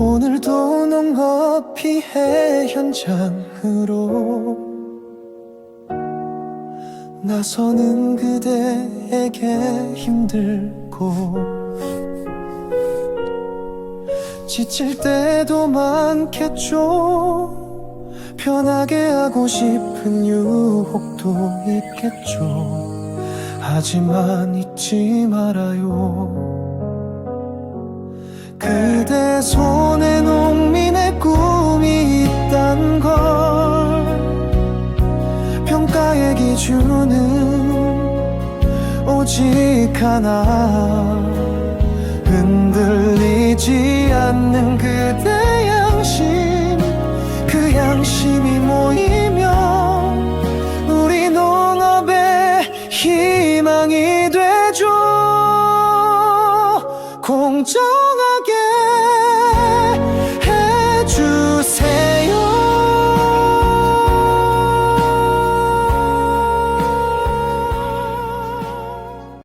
오늘도 농업 피해 현장으로. 나서는 그대에게 힘들고. 지칠 때도 많겠죠. 편하게 하고 싶은 유혹도 있겠죠. 하지만 잊지 말아요. 그대 손 기준은 오직 하나. 흔들리지 않는 그대 양심 그 양심이 모이면 우리 농업의 희망이 되죠. 공정